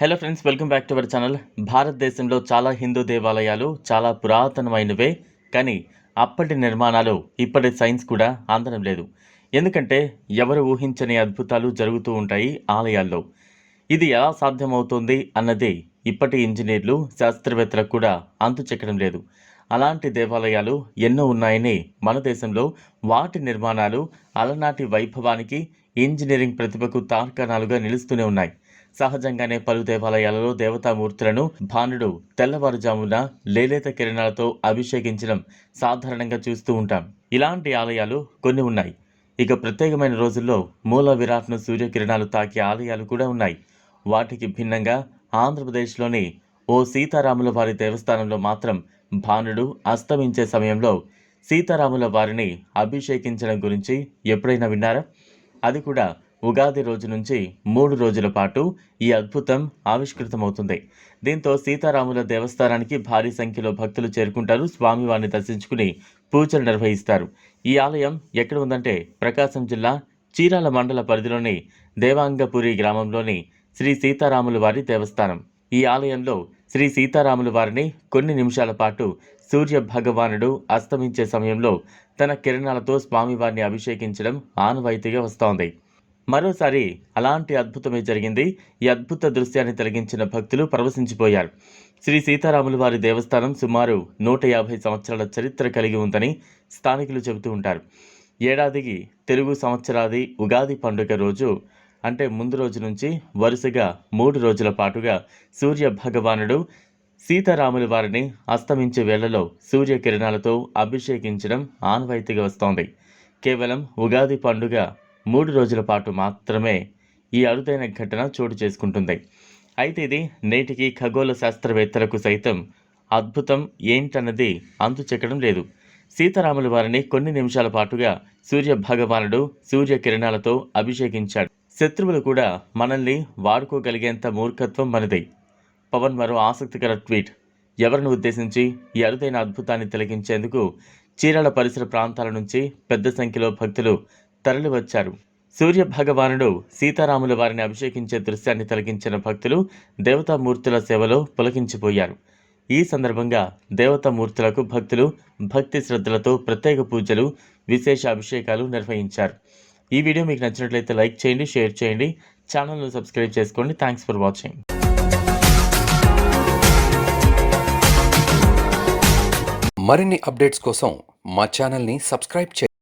Hello friends welcome back to our channel భారతదేశంలో చాలా హిందూ దేవాలయాలు చాలా పురాతనమైనవే కానీ అప్పటి నిర్మాణాలు ఇప్పటి సైన్స్ కూడా అందడం లేదు ఎందుకంటే ఎవరు ఊహించని అద్భుతాలు జరుగుతూ ఉంటాయి ఆలయాల్లో. ఇది ఎలా సాధ్యమవుతుంది అన్నది ఇప్పటి ఇంజనీర్లు శాస్త్రవేత్తలకు కూడా అంతు చెక్కడం లేదు. అలాంటి దేవాలయాలు ఎన్నో ఉన్నాయని మన దేశంలో వాటి నిర్మాణాలు అలనాటి వైభవానికి ఇంజనీరింగ్ ప్రతిభకు తార్కాణాలుగా నిలుస్తూనే ఉన్నాయి. సహజంగానే పలు దేవాలయాలలో దేవతామూర్తులను భానుడు తెల్లవారుజామున లేలేత కిరణాలతో అభిషేకించడం సాధారణంగా చూస్తూ ఉంటాం. ఇలాంటి ఆలయాలు కొన్ని ఉన్నాయి. ఇక ప్రత్యేకమైన రోజుల్లో మూల విరాట్ను సూర్యకిరణాలు తాకే ఆలయాలు కూడా ఉన్నాయి. వాటికి భిన్నంగా ఆంధ్రప్రదేశ్లోని ఓ సీతారాముల వారి దేవస్థానంలో మాత్రం భానుడు అస్తమించే సమయంలో సీతారాముల వారిని అభిషేకించడం గురించి ఎప్పుడైనా విన్నారా? అది కూడా ఉగాది రోజు నుంచి మూడు రోజుల పాటు ఈ అద్భుతం ఆవిష్కృతమవుతుంది. దీంతో సీతారాముల దేవస్థానానికి భారీ సంఖ్యలో భక్తులు చేరుకుంటారు. స్వామివారిని దర్శించుకుని పూజలు నిర్వహిస్తారు. ఈ ఆలయం ఎక్కడ ఉందంటే ప్రకాశం జిల్లా చీరాల మండల పరిధిలోని దేవాంగపురి గ్రామంలోని శ్రీ సీతారాముల వారి దేవస్థానం. ఈ ఆలయంలో శ్రీ సీతారాముల వారిని కొన్ని నిమిషాల పాటు సూర్య భగవానుడు అస్తమించే సమయంలో తన కిరణాలతో స్వామివారిని అభిషేకించడం ఆనవాయితీగా వస్తోంది. మరోసారి అలాంటి అద్భుతమే జరిగింది. ఈ అద్భుత దృశ్యాన్ని తొలగించిన భక్తులు పరవశించిపోయారు. శ్రీ సీతారాముల వారి దేవస్థానం సుమారు నూట యాభై సంవత్సరాల చరిత్ర కలిగి ఉందని స్థానికులు చెబుతూ ఉంటారు. ఏడాదికి తెలుగు సంవత్సరాది ఉగాది పండుగ రోజు అంటే ముందు రోజు నుంచి వరుసగా మూడు రోజుల పాటుగా సూర్య భగవానుడు సీతారాముల వారిని అస్తమించే వేళలో సూర్యకిరణాలతో అభిషేకించడం ఆనవాయితీగా వస్తోంది. కేవలం ఉగాది పండుగ మూడు రోజుల పాటు మాత్రమే ఈ అరుదైన ఘటన చోటు చేసుకుంటుంది. అయితే ఇది నేటికి ఖగోళ శాస్త్రవేత్తలకు సైతం అద్భుతం ఏంటన్నది అంతు చెక్కడం లేదు. సీతారాముల వారిని కొన్ని నిమిషాల పాటుగా సూర్య భగవానుడు సూర్య కిరణాలతో అభిషేకించాడు. శత్రువులు కూడా మనల్ని వాడుకోగలిగేంత మూర్ఖత్వం మనది. పవన్ మరో ఆసక్తికర ట్వీట్. ఎవరిని ఉద్దేశించి ఈ అరుదైన అద్భుతాన్ని తొలగించేందుకు చీరాల పరిసర ప్రాంతాల నుంచి పెద్ద సంఖ్యలో భక్తులు తరలివచ్చారు సూర్య భగవానుడు సీతారాముల వారిని అభిషేకించే దృశ్యాన్ని తొలగించిన భక్తులు దేవతామూర్తుల సేవలో పులకించిపోయారు. ఈ సందర్భంగా దేవతామూర్తులకు భక్తులు భక్తి శ్రద్ధలతో ప్రత్యేక పూజలు విశేష అభిషేకాలు నిర్వహించారు. ఈ వీడియో మీకు నచ్చినట్లయితే లైక్ చేయండి షేర్ చేయండి. ఛానల్ను సబ్స్క్రైబ్ చేసుకోండి. Thanks for watching. మరిన్ని అప్డేట్స్ కోసం మా ఛానల్ని సబ్స్క్రైబ్ చేయండి.